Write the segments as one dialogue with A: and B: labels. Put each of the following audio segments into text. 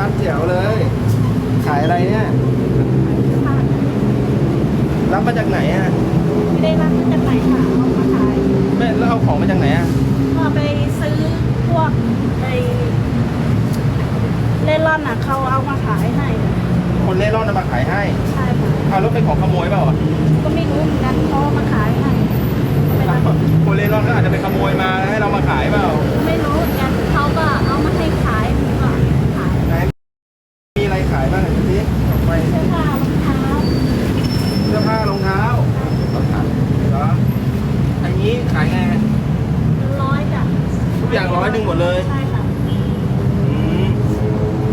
A: ชัดเจ๋วเลย ขายอะไรเนี่ย รับมาจากไหนอะ
B: ไม่ได้รับมาจากไหนค่ะเอามาขาย
A: แม่แล้วเอาของมาจากไหนอะ
B: ก็ไปซื้อพวกไปเล่ร่อนอะเขาเอามาขายให้
A: คนเล่ร่อนเอามาขายให้
B: ใช่ค่ะ
A: เอาแล้วเป็นของขโมยเปล่าอะ
B: ก็ไม่รู้เหมือนกันเขาเอามาขายให้ไม่รับ
A: คนเล่ร่อนก็อาจจะไปขโมยมาให้เรามาขายเปล่า
B: ไม่รู้ เสื้อผ้ารองเท้า
A: เสื้อผ้ารองเท้าเหรออันนี้ขายไง
B: ร้อยจ้ะ
A: ทุกอย่างร้อยหนึ่งหมดเลย
B: ใช่ค่ะ
A: อืม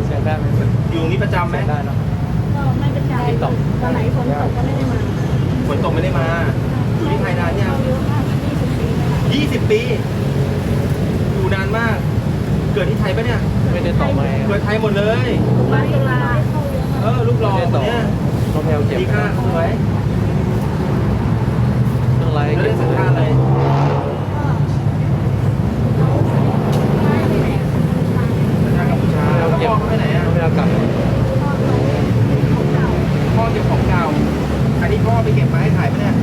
C: เสียงได้ไหม
A: อยู่นี่ประจำไหม
C: เสียงได้เนอะ
B: ก็ไม่เป็นใจตอนไหนฝนตกก็ไม่ได้มา
A: ฝนตกไม่ได้มา อยู่ที่ไทยนานยัง
B: อายุห้าสิบยี่สิบปีแล้วค่ะ
A: ยี่สิบปี อยู่นานมาก เกิดที่ไทยปะเนี่ย
C: ไม่ได้ต่อไม้
A: เกิดไทยหมดเลย
B: บ้านตุลา
A: เออลูกหล่อ
C: ไม่ได้
A: ค
C: ต่อน
A: เนี้ย
C: เขาแพลวเจ็บ
A: ดีค่ะสวย
C: เครื่องไลท์
A: แล้ว
C: เก็
A: ได้
C: บ
A: สัญชาติอะไรสัญชาติกัมพูชาแล้วพ่อเขาไปไหนอะ
C: เวลากลับ
A: พ่อเก็บของเก่าอันนี้พ่อไปเก็บมาให้ขายปะเนี่ย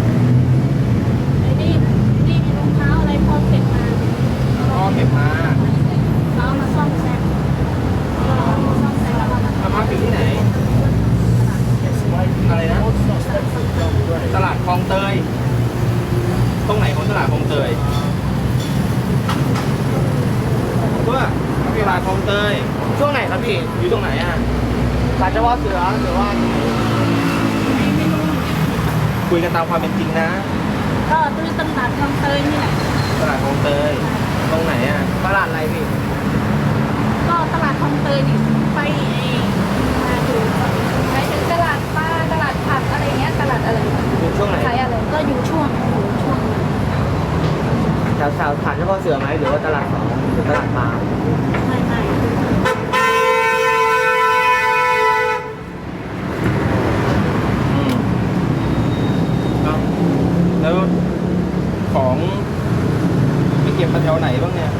B: ไอ้นี่นี่มีรองเท้าอะไรพอเก็บมา
A: พ่อเก็บมา
B: เรามาซ่อมแซมเรามาซ่อมแซมแล้วเรามา
A: เอามาถึงที่ไหน อะไรนะ ตลาดคลองเตย ตรงไหนของตลาดคลองเตยเพื่อตลาดคล องเตย
C: ช่วงไหนครับพี่
A: อยู่ตรงไหนอะ
C: สายเฉพาะเสือหรือว่า
B: ไม่ไม่รู้
A: คุยกันตามความเป็นจริงนะ
B: ก็ตื้อตลาดคลองเตยนี่แหละ
A: ตลาดคลองเตยตรงไหนอะ
C: ตลาดอะไรพี่
B: ก็ตลาดคลองเตยนี่ไปเองมาดูไปถึงตลาดปลาตลาดผักอะไรเงี้ยตลาดอะไร
C: อยู่ช่วงไหน
B: ขายอะไรก็อยู่ช่วงอยู่ช่วงนั้น
C: แถวแถวฐานเฉพาะเสือไหมหรือว่าตลาดสองหรือตลาดปลา
B: ไม่ไม่
A: อืมเอาแล้วของไปเก็บมาแถวไหนบ้างเนี่ย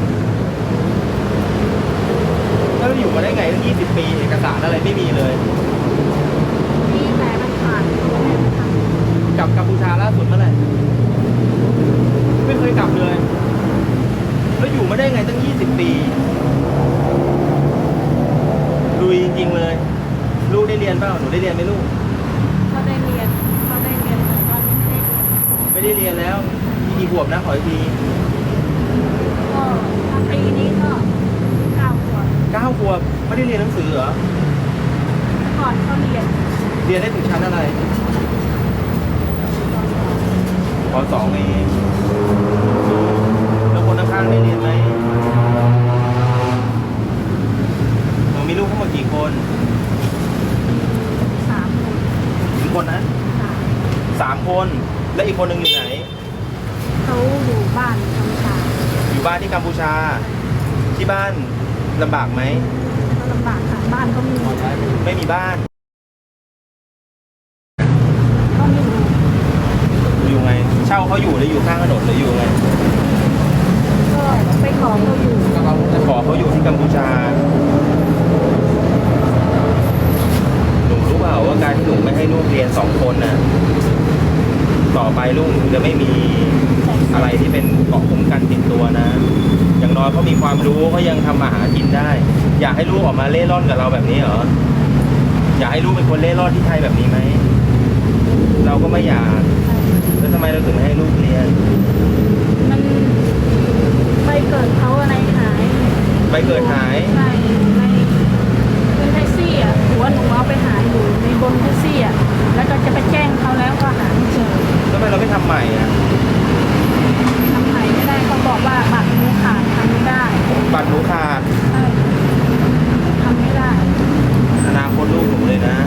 A: แล้วเราอยู่มาได้ไงตั้งยี่สิบปี เอกสารอะไรไม่มีเลย
B: มีแต่มันขาดไม่ได้ทำ
A: กลับกัมพูชาล่าสุดเมื่อไหร่ ไม่เคยกลับเลย แล้วอยู่มาได้ไงตั้งยี่สิบปีลุยจริงๆเลย ลูกได้เรียนเปล่า หนูได้เรียนไหมลูก
B: เขาได้เรียนเขาได้เรียนแต่ตอนนี้ไม่ได้เรียน
A: ไม่ได้เรียนแล้วมีกี่ขวบนะขออีกที
B: ก็ถ้าปีนี้ก็เก้าขวบ
A: เก้าขวบไม่ได้เรียนหนังสือเหรอ
B: ก่อนเขาเรียน
A: เรียนได้ถึงชั้นอะไรปสองเองแล้วคนข้างๆได้เรียนไหมหนูมีลูกทั้งหมดกี่คน
B: สามขวบ
A: กี่คนนะ
B: สาม
A: สามคน และอีกคนหนึ่งอยู่ไหน
B: เขาอยู่บ้านทำชา
A: อยู่บ้านที่กัมพูชา ที่บ้านลำบากไหม
B: ก็ลำบากค่ะ บ้านเขามี
A: ไม่มีบ้าน
B: ก็ไม่รู้
A: อยู่ไง เช่าเขาอยู่หรืออยู่ข้างถนนหรืออยู่ไง
B: ก็ไปขอเขาอยู่
A: จะขอเขาอยู่ที่กัมพูชาหนูรู้เปล่าว่าการที่หนูไม่ให้ลูกเรียนสองคนน่ะต่อไปลูกหนูจะไม่มีอะไรที่เป็นเกราะคุ้มกันติดตัวนะ อย่างน้อยเขามีความรู้เขายังทำมาหากินได้ อยากให้ลูกออกมาเล่ร่อนกับเราแบบนี้เหรออยากให้ลูกเป็นคนเล่ร่อนที่ไทยแบบนี้ไหมเราก็ไม่อยาก แล้วทำไมเราถึงไม่ให้ลูกเรียน
B: มันไปเกิดเขาอะไรหาย
A: ไปเกิดหาย
B: ในในเป็นแท็กซี่อะหัวหนูเอาไปหาอยู่ในบนแท็กซี่อะแล้วก็จะไปแจ้งเขาแล้วก็หาไม่เจอ
A: ทำไมเราไม่ทำใหม่อะ
B: ทำไหนไม่ได้เขาบอกว่าบัตรหนูขาดทำไม่ได้
A: บัตรหนูขาด
B: ใช่ทำไม่ได้
A: อนาคตลูกหนูเลยนะ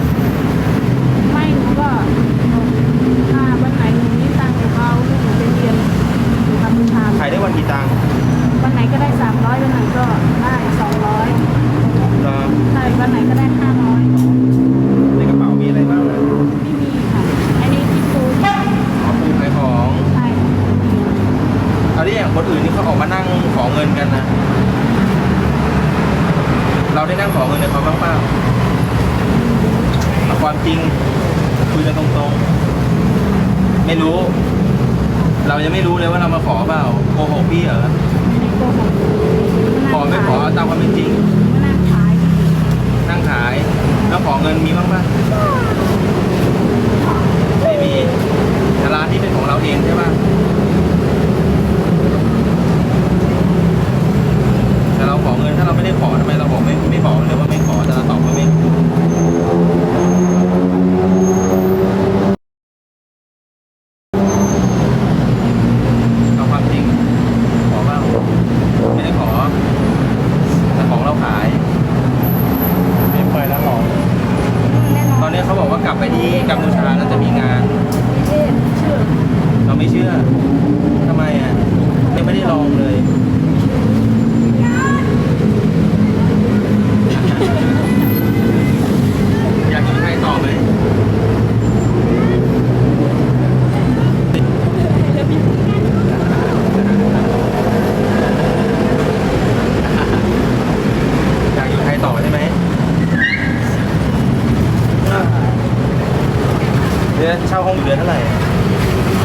B: ห้อ
A: งเดือนเท่าไห
C: ร่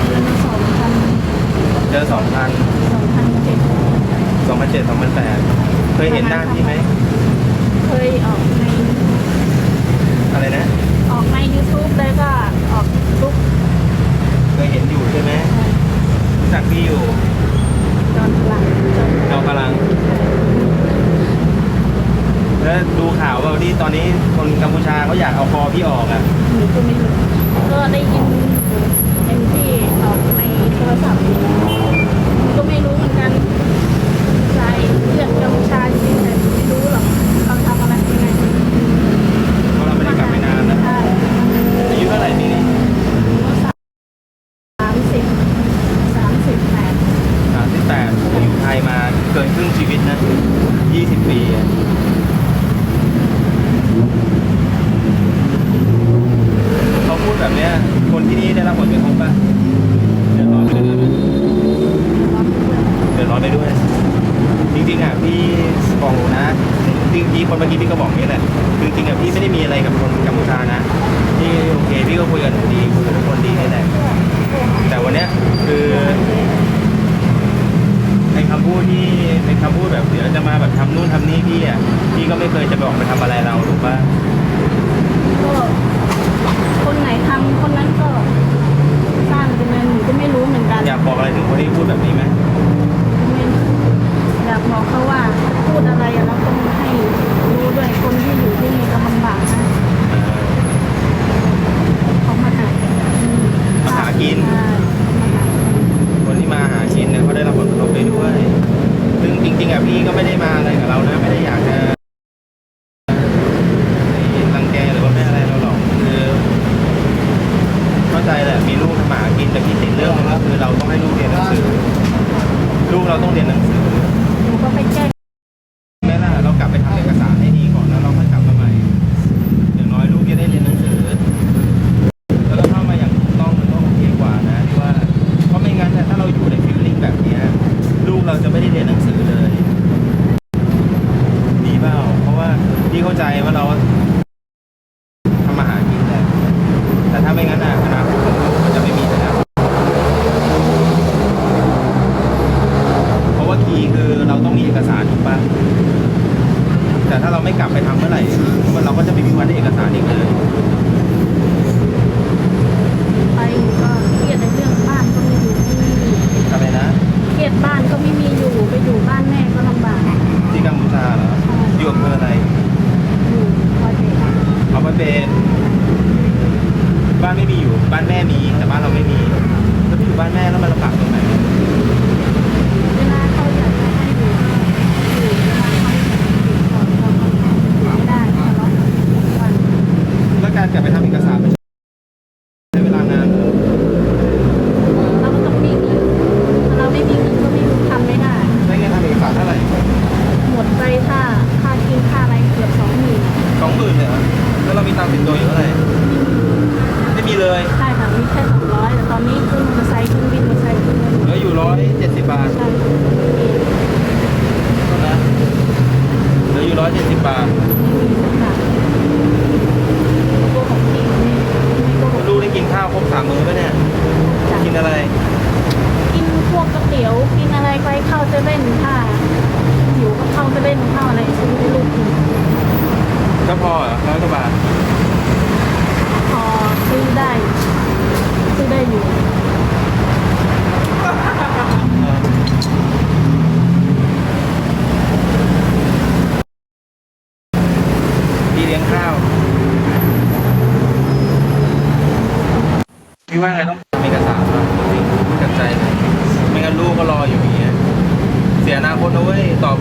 A: เดือน
B: สองพัน
A: เดือนสองพัน
B: สองพันเจ็ด
A: สองพันเจ็ดสองพันแปดเคยเห็นหน้าพี่ไหม
B: คำ
A: พูดที่เป็นคำพูดแบบเดี๋ยวจะมาแบบทำนู่นทำนี่พี่อะพี่ก็ไม่เคยจะบอกไปทำอะไรเราถูกปะ
B: ก็คนไหนทำคนนั้นก็สร้างเป็นนั้นหนูก็ไม่รู้เหมือนกัน
A: อยากบอกอะไรถึงคนที่พูดแบบนี้ไหม
B: อยากบอกเขาว่าพูดอะไรอะเราต้องให้รู้ด้วยคนที่อยู่ที่นี่ก็ลำบากนะ
A: เขา
B: มาหาอืม มาหากิน
A: ที่มาหาชินเนี่ยเขาได้รับผลกระทบไปด้วย ซึ่งจริง ๆอะพี่ก็ไม่ได้มาอะไรกับเรานะ ไม่ได้อยากจะรังแกหรือว่าไม่อะไรเราหรอกคือเข้าใจแหละมีลูกทำหมากินแต่พี่ติดเรื่องก็คือเราต้องให้ลูกเรียนหนังสือ ลูกเราต้องเรียนหนังสือ
B: หนูก็ไปแจ้ง
A: มีอยู่ไปอยู่บ้าน
B: แม่ก็ลำบาก
A: ที่กัมพูชาเหรออยู่อำเภออะไร
B: อยู่ร้อยเอ็ด
A: เอาไปเป็นบ้านไม่มีอยู่ บ้านแม่มี แต่บ้านเราไม่มี แล้วไปอยู่บ้านแม่แล้วมันลำบากตรงไหน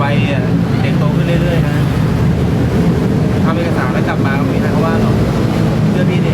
B: ไป
A: เด็ก
B: โตขึ้นเรื่อ
A: ยๆนะทำเอกสารแล้วกลับมาก็มีได้เขาว่าหรอเพื่
B: อ
A: พี่ดิ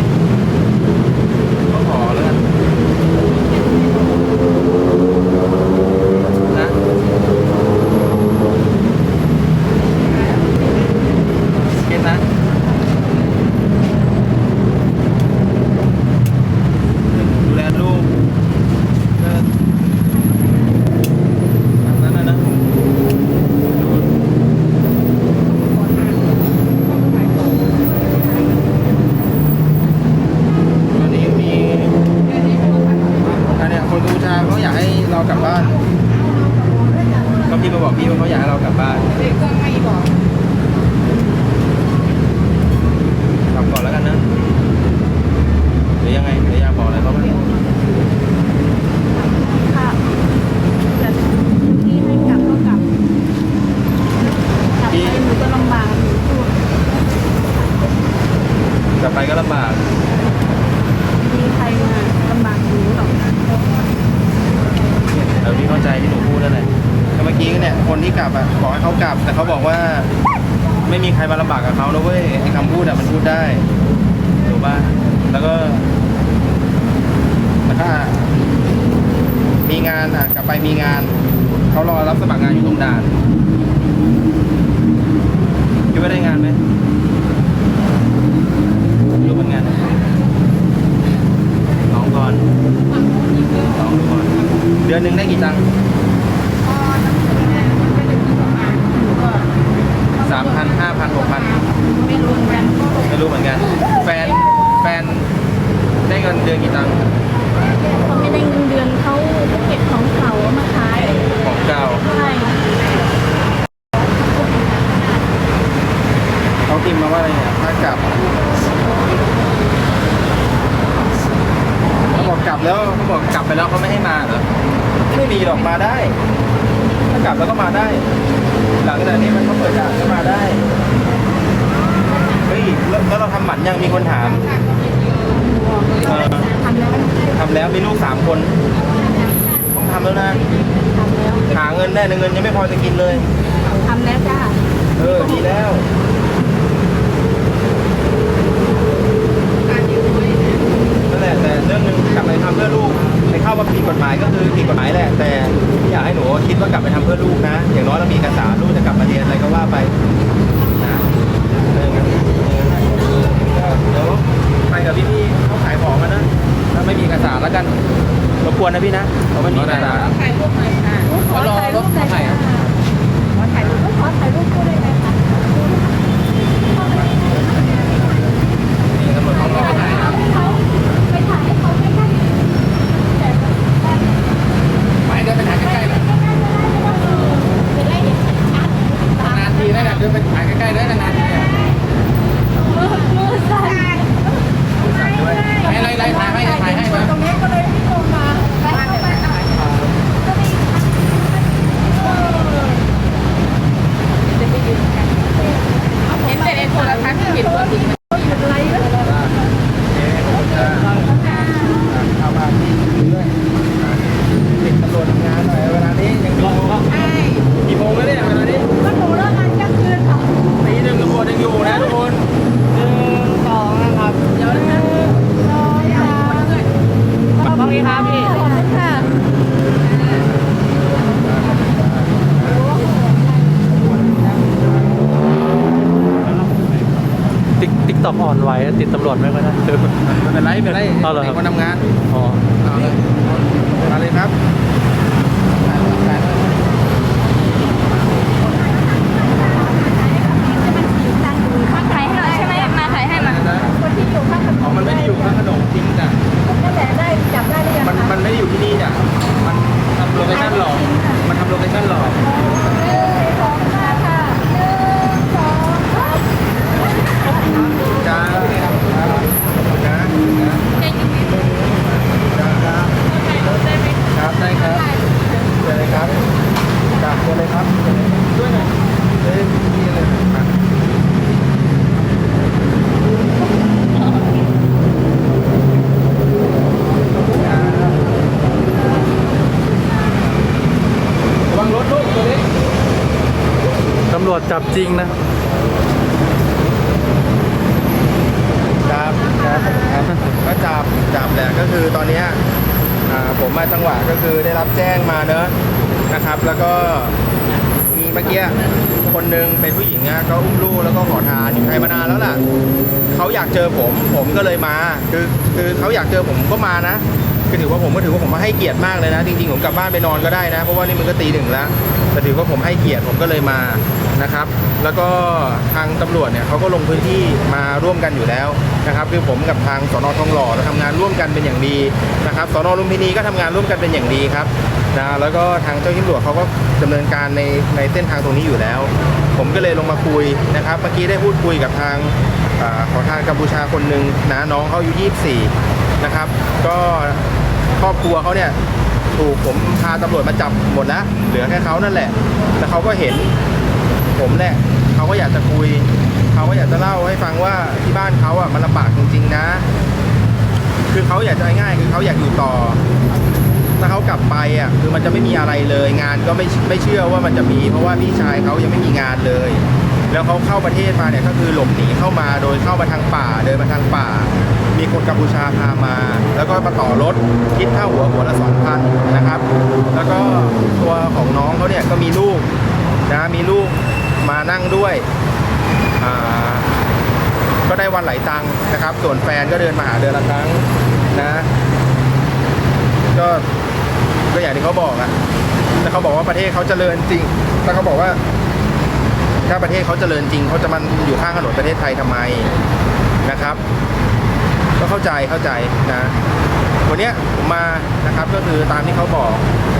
A: ยังมีคนถาม
B: ทำแล้ว
A: มีลูกสามคนต้องทำแล้วนะหาเงินได้แต่เงินยังไม่พอจะกินเลย
B: ทำแล้วจ้า
A: เออดีแล้วนั่นแหละแต่เรื่องหนึงกลับไปทำเพื่อลูกไปเข้ามาผิดกฎหมายก็คือผิดกฎหมายแหละ แต่อยากให้หนูคิดว่ากลับไปทำเพื่อลูกนะ อย่างน้อยเรามีเอกสารลูกจะกลับมาเรียนอะไรก็ว่าไป เดี๋ยวไปกับพี่พี่เขาขายของกันนะถ้าไม่มีเอกสารแล้วกันรบกวนนะพี่นะเขาะมันมีเอกสาร
B: ขายรูปหน่อยค่ะขอถ่ายรูปหน่อยค่ะขอถ่ายรูปขอถ่ายรูปคู่ได้ไหม งนะค
A: รั
C: บ
B: ครับค
D: รับ
A: ก็
D: จับจั
A: บแหละก็คือตอนเนี้ยอ่าผมมาจังหวะก็คือได้รับแจ้งมาเนอะนะครับ แล้วก็มีเมื่อกี้คนหนึงเป็นผู้หญิงอะก็อุ้มลูกแล้วก็ขอทานอยู่ไทยมานานแล้วล่ะเขาอยากเจอผมผมก็เลยมา คือคือเขาอยากเจอผมก็มานะคือถือว่าผมก็ถือว่าผมมาให้เกียรติมากเลยนะ จริงๆผมกลับบ้านไปนอนก็ได้นะ เพราะว่านี่มันก็ตีหนึ่งแล้วแต่ถือว่าผมให้เกียรติผมก็เลยมา นะครับ แล้วก็ทางตำรวจเนี่ยเขาก็ลงพื้นที่มาร่วมกันอยู่แล้วนะครับ คือผมกับทางสนทองหล่อเราทำงานร่วมกันเป็นอย่างดีนะครับสนลุมพินีก็ทำงานร่วมกันเป็นอย่างดีครับนะแล้วก็ทางเจ้าหน้าที่ตำรวจเขาก็ดำเนินการในในเส้นทางตรงนี้อยู่แล้ว ผมก็เลยลงมาคุยนะครับ เมื่อกี้ได้พูดคุยกับทางอขอทานกัมพูชาคนหนึ่งนะน้องเขาอายุ24 นะครับ ก็ครอบครัวเขาเนี่ยถูกผมพาตำรวจมาจับหมดแล้วเหลือแค่เขานั่นแหละ แล้วเขาก็เห็น ผมแหละเขาก็อยากจะคุย เขาก็อยากจะเล่าให้ฟังว่าที่บ้านเขาอะมันลำบากจริง ๆ นะ คือเขาอยากจะง่ายคือเขาอยากอยู่ต่อ ถ้าเขากลับไปอะคือมันจะไม่มีอะไรเลย งานก็ไม่ไม่เชื่อว่ามันจะมี เพราะว่าพี่ชายเขายังไม่มีงานเลย แล้วเขาเข้าประเทศมาเนี่ยก็คือหลบหนีเข้ามาโดยเข้ามาทางป่าเดินมาทางป่า มีคนกัมพูชาพามา แล้วก็มาต่อรถคิดค่าหัวหัวละสองพันนะครับ แล้วก็ตัวของน้องเขาเนี่ยก็มีลูกนะมีลูก มานั่งด้วยก็ได้วันไหลตังนะครับ ส่วนแฟนก็เดินมาหาเดือนละครั้งนะก็ก็อย่างที่เขาบอกอะถ้าเขาบอกว่าประเทศเขาเจริญจริงถ้าเขาบอกว่า ถ้าประเทศเขาเจริญจริงเขาจะมันอยู่ข้างถนนประเทศไทยทำไมนะครับ ก็เข้าใจเข้าใจนะ วันเนี้ยผมมานะครับก็คือตามที่เขาบอก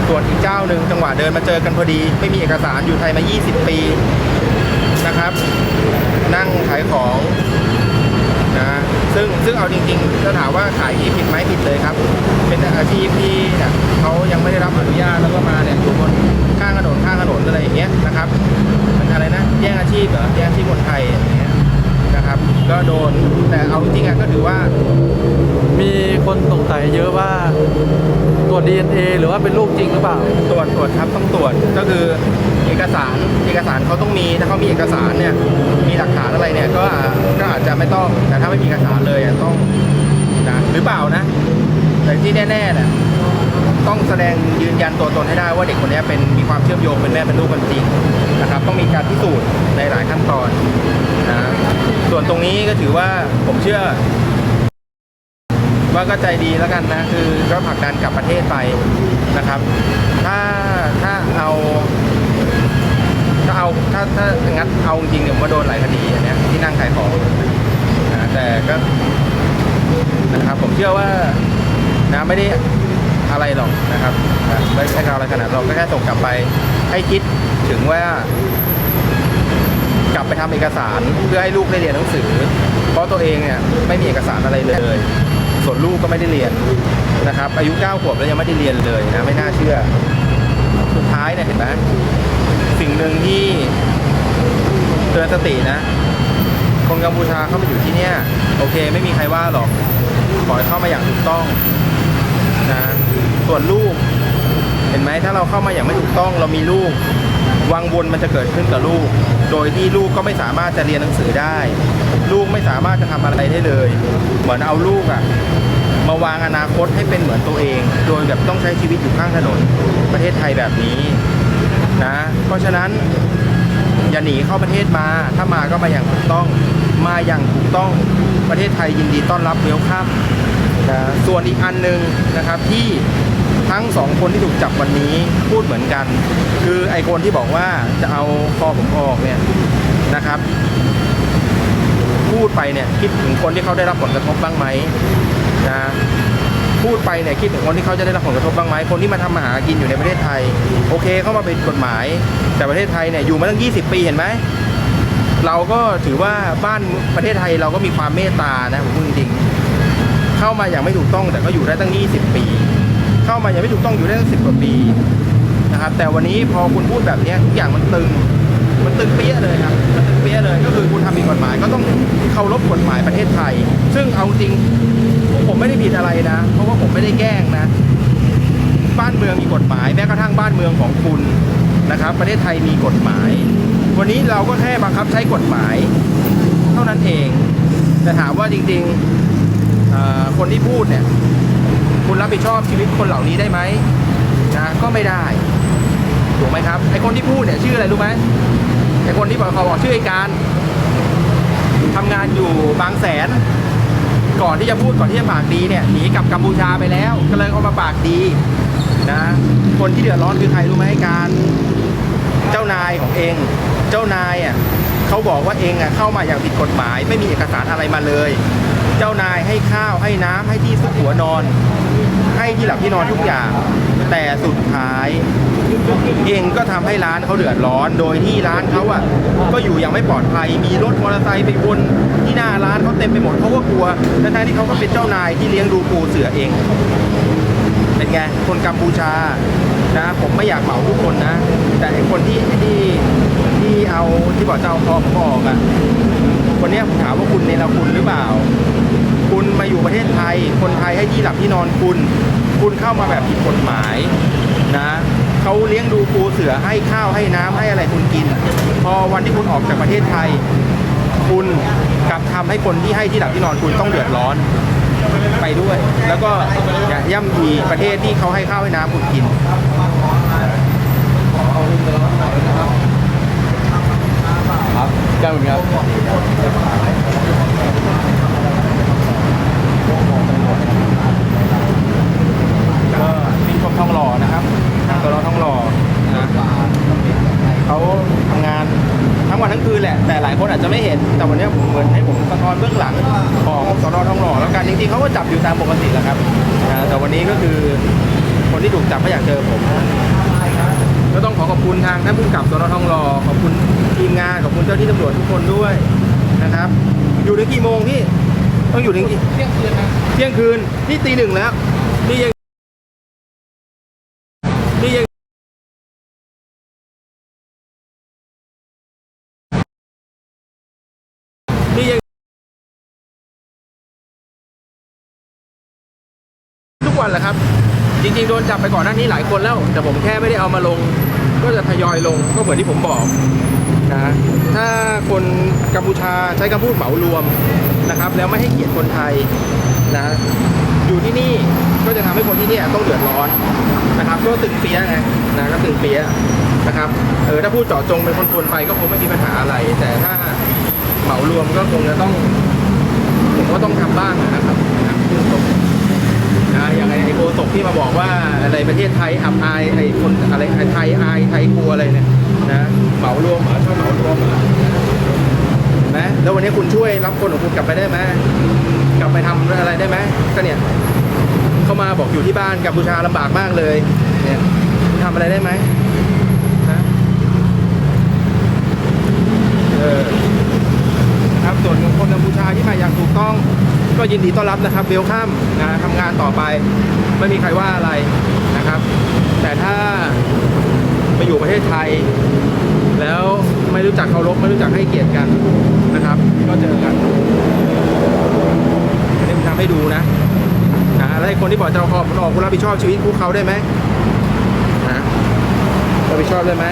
A: ส่วนอีกเจ้าหนึ่งจังหวะเดินมาเจอกันพอดี ไม่มีเอกสารอยู่ไทยมา 20 ปีนะครับ นั่งขายของนะซึ่งซึ่งเอาจริงๆถ้าถามว่าขายที่ผิดไหมผิดเลยครับ เป็นอาชีพที่เขายังไม่ได้รับอนุญาตแล้วก็มาเนี่ยอยู่บนข้างถนนข้างถนนอะไรอย่างเงี้ยนะครับมันอะไรนะแย่งอาชีพเหรอแย่งอาชีพคนไทยอย่างเงี้ย นะครับ ก็โดนแต่เอาจริงๆอะก็ถือว่า
D: มีคนสงสัยเยอะว่าตรวจ DNA หรือว่าเป็นลูกจริงหรือเปล่า
A: ตรวจตรวจครับต้องตรวจก็คือเอกสารเอกสารเขาต้องมีถ้าเขามีเอกสารเนี่ยมีหลักฐานอะไรเนี่ยก็ก็อาจจะไม่ต้องแต่ถ้าไม่มีเอกสารเลยอะต้องนะหรือเปล่านะ แต่ที่แน่ๆเนี่ยต้องแสดงยืนยันตัวตนให้ได้ว่าเด็กคนนี้เป็นมีความเชื่อมโยงเป็นแม่เป็นลูกกันจริงนะครับ ต้องมีการพิสูจน์ในหลายขั้นตอนนะ ส่วนตรงนี้ก็ถือว่าผมเชื่อ ว่าก็ใจดีแล้วกันนะ คือก็ผลักดันกลับประเทศไปนะครับ ถ้าถ้าเอาถ้าเอาถ้าถ้างัดเอาจริงเนี่ยผมว่าโดนหลายคดีอันเนี้ยที่นั่งขายของนะแต่ก็นะครับ ผมเชื่อว่านะไม่ได้อะไรหรอกนะครับไม่ใช่อะไรขนาดเราก็แค่ส่งกลับไปให้คิดถึงว่า กลับไปทำเอกสารเพื่อให้ลูกได้เรียนหนังสือ เพราะตัวเองเนี่ยไม่มีเอกสารอะไรเลย ส่วนลูกก็ไม่ได้เรียนนะครับอายุ9ขวบแล้วยังไม่ได้เรียนเลยนะไม่น่าเชื่อ สุดท้ายเนี่ยเห็นไหมสิ่งหนึ่งที่เตือนสตินะ คนกัมพูชาเข้ามาอยู่ที่เนี่ยโอเค ไม่มีใครว่าหรอกขอให้เข้ามาอย่างถูกต้องนะส่วนลูก เห็นไหมถ้าเราเข้ามาอย่างไม่ถูกต้อง เรามีลูก วังวนมันจะเกิดขึ้นกับลูก โดยที่ลูกก็ไม่สามารถจะเรียนหนังสือได้ ลูกไม่สามารถจะทำอะไรได้เลย เหมือนเอาลูกอะมาวางอนาคตให้เป็นเหมือนตัวเอง โดยแบบต้องใช้ชีวิตอยู่ข้างถนน ประเทศไทยแบบนี้นะ เพราะฉะนั้นอย่าหนีเข้าประเทศมา ถ้ามาก็มาอย่างถูกต้อง มาอย่างถูกต้องประเทศไทยยินดีต้อนรับเวลคัมนะส่วนอีกอันหนึ่งนะครับที่ ทั้งสองคนที่ถูกจับวันนี้พูดเหมือนกัน คือไอคนที่บอกว่าจะเอาคอผมออกเนี่ยนะครับ พูดไปเนี่ยคิดถึงคนที่เขาได้รับผลกระทบบ้างไหมนะพูดไปเนี่ยคิดถึงคนที่เขาจะได้รับผลกระทบบ้างไหมคนที่มาทำมาหากินอยู่ในประเทศไทย โอเคเข้ามาเป็นกฎหมาย แต่ประเทศไทยเนี่ยอยู่มาตั้ง 20 ปีเห็นไหมเราก็ถือว่าบ้านประเทศไทยเราก็มีความเมตตานะผมพูดจริงๆเข้ามาอย่างไม่ถูกต้องแต่ก็อยู่ได้ตั้ง 20 ปี เข้ามาอย่างไม่ถูกต้องอยู่ได้ตั้ง10กว่าปีนะครับ แต่วันนี้พอคุณพูดแบบนี้ทุกอย่างมันตึง มันตึงเปี้ยเลยครับ มันตึงเปี้ยเลย ก็คือคุณทำผิดกฎหมายก็ต้องเคารพกฎหมายประเทศไทย ซึ่งเอาจริงผมไม่ได้ผิดอะไรนะ เพราะว่าผมไม่ได้แกล้งนะ บ้านเมืองมีกฎหมายแม้กระทั่งบ้านเมืองของคุณนะครับ ประเทศไทยมีกฎหมาย วันนี้เราก็แค่บังคับใช้กฎหมาย เท่านั้นเองแต่ถามว่าจริงๆคนที่พูดเนี่ย คุณรับผิดชอบชีวิตคนเหล่านี้ได้ไหมนะก็ไม่ได้ถูกไหมครับไอคนที่พูดเนี่ยชื่ออะไรรู้ไหมไอคนที่บอกเขาบอกชื่อไอการทำงานอยู่บางแสน ก่อนที่จะพูดก่อนที่จะปากดีเนี่ยหนีกลับกัมพูชาไปแล้ว ก็เลยเอามาปากดีนะคนที่เดือดร้อนคือใครรู้ไหมไอการเจ้านายของเอง เจ้านายอะเขาบอกว่าเองอะเข้ามาอย่างผิดกฎหมาย ไม่มีเอกสารอะไรมาเลย เจ้านายให้ข้าวให้น้ำให้ที่ซุกหัวนอน ให้ที่หลับที่นอนทุกอย่าง แต่สุดท้ายเองก็ทำให้ร้านเขาเดือดร้อน โดยที่ร้านเขาอะก็อยู่อย่างไม่ปลอดภัย มีรถมอเตอร์ไซค์ไปวนที่หน้าร้านเขาเต็มไปหมดเขาก็กลัวทั้งที่เขาก็เป็นเจ้านายที่เลี้ยงดูปูเสือเอง เป็นไงคนกัมพูชานะผมไม่อยากเหมาทุกคนนะ แต่ไอ้คนที่ที่ที่เอาที่บอกเจะเอาคอผมออกอะคนเนี้ยผมถามว่าคุณเนรคุณหรือเปล่า คุณมาอยู่ประเทศไทย คนไทยให้ที่หลับที่นอนคุณ คุณเข้ามาแบบผิดกฎหมายนะเขาเลี้ยงดูปูเสือให้ข้าวให้น้ำให้อะไรคุณกิน พอวันที่คุณออกจากประเทศไทย คุณกลับทำให้คนที่ให้ที่หลับที่นอนคุณต้องเดือดร้อนไปด้วย แล้วก็ย่ำยีประเทศที่เขาให้ข้าวให้น้ำคุณกิน
D: ครับแก้วเหมือนกัน
A: ก็เป็นกรมทองหล่อนะครับทางกรมทองหล่อนะเขาทำงานทั้งวันทั้งคืนแหละ แต่หลายคนอาจจะไม่เห็น แต่วันนี้ผมเหมือนให้ผมสะท้อนเบื้องหลังของสนทองหล่อแล้วกันจริงๆเขาก็จับอยู่ตามปกติแหละครับนะแต่วันนี้ก็คือคนที่ถูกจับเขาอยากเจอผม ก็ต้องขอขอบ คุณทางท่านผู้กำกับสนทองหล่อขอบคุณทีมงานขอบคุณเจ้าที่ตำรวจทุกคนด้วยนะครับ อยู่ถึงกี่โมงพี่ต้องอยู่ถึงกี่เที่ยงคืนเที่ยงคืนนี่ตีหนึ่งแล้วนี่ยังนี่ยังนี่ยังทุกวันแหละครับ จริง ๆ โดนจับไปก่อนหน้านี้หลายคนแล้ว แต่ผมแค่ไม่ได้เอามาลง ก็จะทยอยลงก็เหมือนที่ผมบอกนะถ้าคนกัมพูชาใช้คำพูดเหมารวมนะครับ แล้วไม่ให้เกียรติคนไทยนะอยู่ที่นี่ก็จะทำให้คนที่นี่ต้องเดือดร้อนนะครับ ก็ตึงเปียไงนะก็ตึงเปียนะครับเออถ้าพูดเจาะจงเป็นคนๆไปก็คงไม่มีปัญหาอะไร แต่ถ้าเหมารวมก็คงจะต้องผมก็ต้องทำบ้างนะครับนะพูดตรง นะอย่างไอ้โคศกที่มาบอกว่าอะไรประเทศไทยอับอายไอ้คนอะไรไทยอายไทยกลัวอะไรเนี่ยนะเหมารวมเหรอชอบเหมารวมเหรอนะแล้ววันนี้คุณช่วยรับคนของคุณกลับไปได้ไหมกลับไปทำอะไรได้ไหมก็เนี่ยเขามาบอกอยู่ที่บ้านกัมพูชาลำบากมากเลย เนี่ยคุณทำอะไรได้ไหมนะเออ ส่วนคนกัมพูชาที่มาอย่างถูกต้อง ก็ยินดีต้อนรับนะครับเวลคัมนะทำงานต่อไปไม่มีใครว่าอะไรนะครับ แต่ถ้าไปอยู่ประเทศไทย แล้วไม่รู้จักเคารพไม่รู้จักให้เกียรติกันนะครับ ก็เจอกันอันนี้ผมทำให้ดูนะนะแล้วไอ้คนที่บอกจะเอาคอผมออกคุณรับผิดชอบชีวิตพวกเขาได้ไหมนะรับผิดชอบได้ไหม